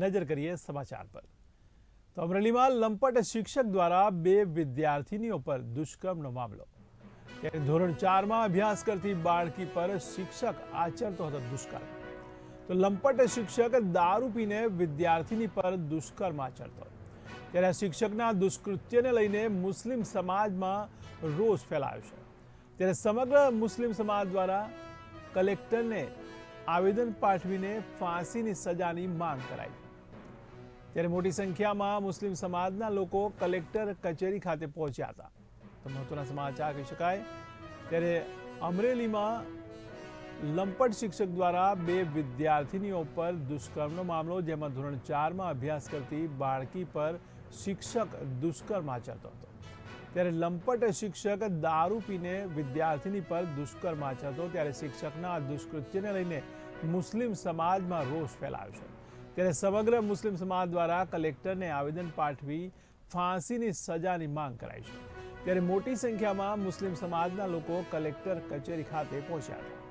નજર કરીએ સમાચાર પર. તો અમરેલીમાં લંપટ શિક્ષક દ્વારા બે વિદ્યાર્થીનીઓ પર દુષ્કર્મનો મામલો. ત્યારે ધોરણ ચારમાં અભ્યાસ કરતી બાળકી પર શિક્ષક આચરતો હતો દુષ્કર્મ. તો લંપટ શિક્ષક દારૂ પીને વિદ્યાર્થીની પર દુષ્કર્મ આચરતો. ત્યારે શિક્ષકના દુષ્કૃત્યને લઈને મુસ્લિમ સમાજમાં રોષ ફેલાયો છે. ત્યારે સમગ્ર મુસ્લિમ સમાજ દ્વારા કલેક્ટરને આવેદન પાઠવીને ફાંસીની સજાની માંગ કરાઈ. ત્યારે મોટી સંખ્યામાં મુસ્લિમ સમાજના લોકો કલેક્ટર કચેરી ખાતે પહોંચ્યા હતા. તો મહત્વના સમાચાર કહી શકાય ત્યારે અમરેલીમાં લંપટ શિક્ષક દ્વારા બે વિદ્યાર્થીનીઓ પર દુષ્કર્મનો મામલો, જેમાં ધોરણ ચારમાં અભ્યાસ કરતી બાળકી પર શિક્ષક દુષ્કર્મ આચરતો હતો. ત્યારે લંપટ શિક્ષક દારૂ પીને વિદ્યાર્થીની પર દુષ્કર્મ આચરતો ત્યારે શિક્ષકના દુષ્કૃત્યને લઈને મુસ્લિમ સમાજમાં રોષ ફેલાયો છે. ત્યારે સમગ્ર મુસ્લિમ સમાજ દ્વારા કલેક્ટરને આવેદન પાઠવી ફાંસીની સજાની માંગ કરાઈ છે. ત્યારે મોટી સંખ્યામાં મુસ્લિમ સમાજના લોકો કલેક્ટર કચેરી ખાતે પહોંચ્યા હતા.